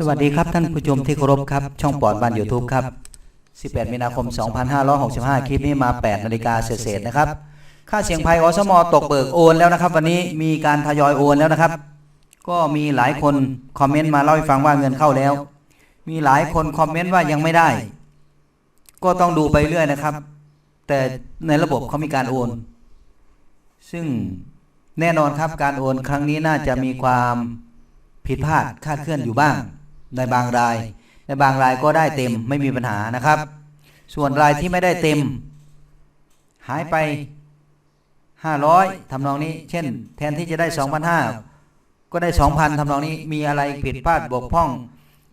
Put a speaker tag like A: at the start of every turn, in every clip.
A: สวัสดีครับท่านผู้ชมที่เคารพครับ ช่องปอดบ้านยูทูบครับ 18 มีนาคม 2565 คลิปนี้มา 8 นาฬิกาเศษๆนะครับ ค่าเสียงภัยอสมอตกเบิกโอนแล้วนะครับ วันนี้มีการทยอยโอนแล้วนะครับ ก็มีหลายคนคอมเมนต์มาเล่าให้ฟังว่าเงินเข้าแล้ว มีหลายคนคอมเมนต์ว่ายังไม่ได้ ก็ต้องดูไปเรื่อยนะครับ แต่ในระบบเขามีการโอน ซึ่งแน่นอนครับการโอนครั้งนี้น่าจะมีความผิดพลาดคาดเคลื่อนอยู่บ้าง ในบางราย ในบางรายก็ได้เต็มไม่มีปัญหานะครับ ส่วนรายที่ไม่ได้เต็ม หายไป 500ทำนองนี้ เช่น แทนที่จะได้ 2,500 ก็ได้ 2,000ทำนองนี้มีอะไรผิดพลาดบกพร่อง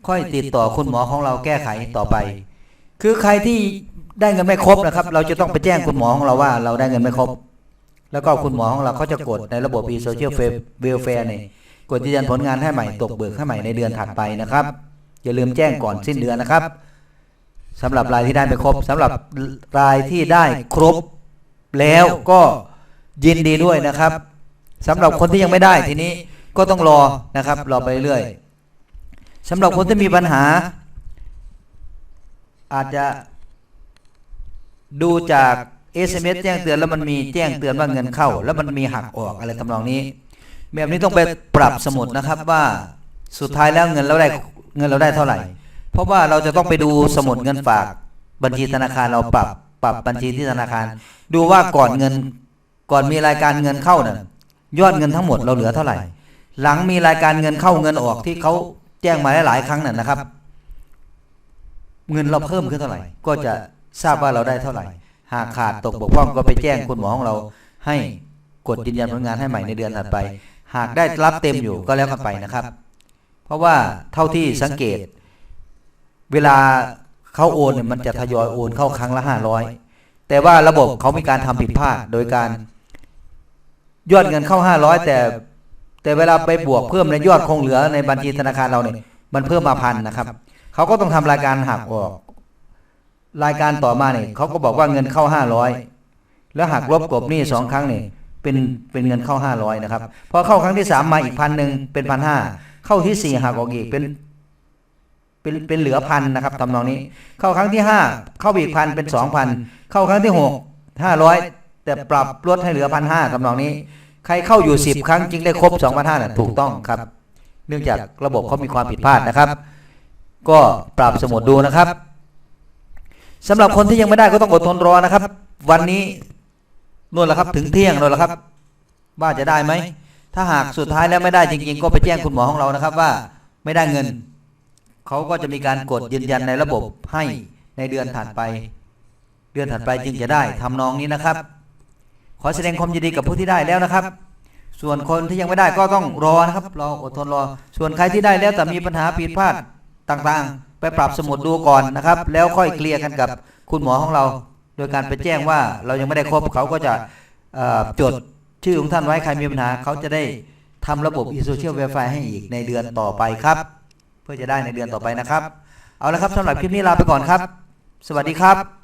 A: ค่อยติดต่อคุณหมอของเราแก้ไขต่อไป คือใครที่ได้เงินไม่ครบนะครับ เราจะต้องไปแจ้งคุณหมอของเราว่า เราได้เงินไม่ครบ แล้วก็คุณหมอของเราเขาจะกดในระบบ e-social welfare เนี่ย กดยืนยันผลงานให้ใหม่ตกเบิกให้ใหม่ในเดือนถัดไปนะครับ อย่าลืมแจ้งก่อนสิ้นเดือนนะครับสำหรับรายที่ได้ไม่ครบสำหรับรายที่ได้ครบแล้วก็ยินดีด้วยนะครับสำหรับคนที่ยังไม่ได้ทีนี้ก็ต้องรอนะครับรอไปเรื่อยสำหรับคนที่มีปัญหา อาจจะดูจาก SMS แจ้งเตือนแล้วมันมีแจ้งเตือนว่าเงินเข้า แล้วมันมีหักออกอะไรทำนองนี้ แบบนี้ต้องไปปรับสมุดนะครับว่าสุดท้ายแล้วเงินเราได้เงินเราได้เท่าไหร่ เพราะว่าเราจะต้องไปดูสมุดเงินฝากบัญชีธนาคารเราปรับ ปรับบัญชีที่ธนาคาร ดูว่าก่อนเงินก่อนมีรายการเงินเข้าน่ะยอดเงินทั้งหมดเราเหลือเท่าไหร่ หลังมีรายการเงินเข้าเงินออกที่เขาแจ้งมาหลายครั้งน่ะนะครับ เงินเราเพิ่มขึ้นเท่าไหร่ ก็จะทราบว่าเราได้เท่าไหร่ หากขาดตกบกพร่องก็ไปแจ้งคุณหมอของเรา ให้กดยืนยันผลงานให้ใหม่ในเดือนถัดไป หากได้รับเต็มอยู่ก็แล้วกันไปนะครับ เพราะว่าเท่าที่สังเกต เวลาเขาโอนเนี่ยมันจะทยอยโอนเข้าครั้งละห้าร้อยแต่ว่าระบบเขามีการทำผิดพลาดโดยการยอดเงินเข้าห้าร้อยแต่แต่เวลาไปบวกเพิ่มในยอดคงเหลือในบัญชีธนาคารเราเนี่ยมันเพิ่มมาพันนะครับเขาก็ต้องทำรายการหักออก รายการต่อมาเนี่ยเขาก็บอกว่าเงินเข้าห้าร้อยแล้วหักลบกบหนี้สองครั้งเนี่ย เป็นเป็นเงินเข้าห้าร้อยนะครับพอเข้าครั้งที่สามมาอีกพันหนึ่งเป็นพันห้าเข้าที่สี่หักออกอีกเป็นเป็นเป็นเหลือพันนะครับทำนองนี้ เข้าครั้งที่ห้าเข้าไปอีกพันเป็นสองพันเข้าครั้งที่หกห้าร้อยแต่ปรับลดให้เหลือพันห้าทำนองนี้ ใครเข้าอยู่สิบครั้งจึงได้ครบสองพันห้าน่ะถูกต้องครับ เนื่องจากระบบเขามีความผิดพลาดนะครับ ก็ปรับสมุดดูนะครับสำหรับคนที่ยังไม่ได้ก็ต้องอดทนรอนะครับ วันนี้ นู่นแหละครับ ถึงเที่ยงนู่นแหละครับ ว่าจะได้ไหม ถ้าหากสุดท้ายแล้วไม่ได้จริง ๆ ก็ไปแจ้งคุณหมอของเรานะครับว่า ไม่ได้เงิน เขาก็จะมีการกดยืนยันในระบบให้ในเดือนถัดไป เดือนถัดไปจึงจะได้ทำนองนี้นะครับ ขอแสดงความยินดีกับผู้ที่ได้แล้วนะครับ ส่วนคนที่ยังไม่ได้ก็ต้องรอนะครับรออดทนรอ ส่วนใครที่ได้แล้วแต่มีปัญหาผิดพลาดต่างๆ ไปปรับสมุดดูก่อนนะครับ แล้วค่อยเคลียร์กันกับคุณหมอของเรา โดยการไปแจ้งว่าเรายังไม่ได้ครบเขาก็จะจดชื่อของท่านไว้ใครมีปัญหาเขาจะได้ทำระบบ e-social verify ให้อีกในเดือนต่อไปครับ เพื่อจะได้ในเดือนต่อไปนะครับ เอาละครับสำหรับคลิปนี้ลาไปก่อนครับ สวัสดีครับ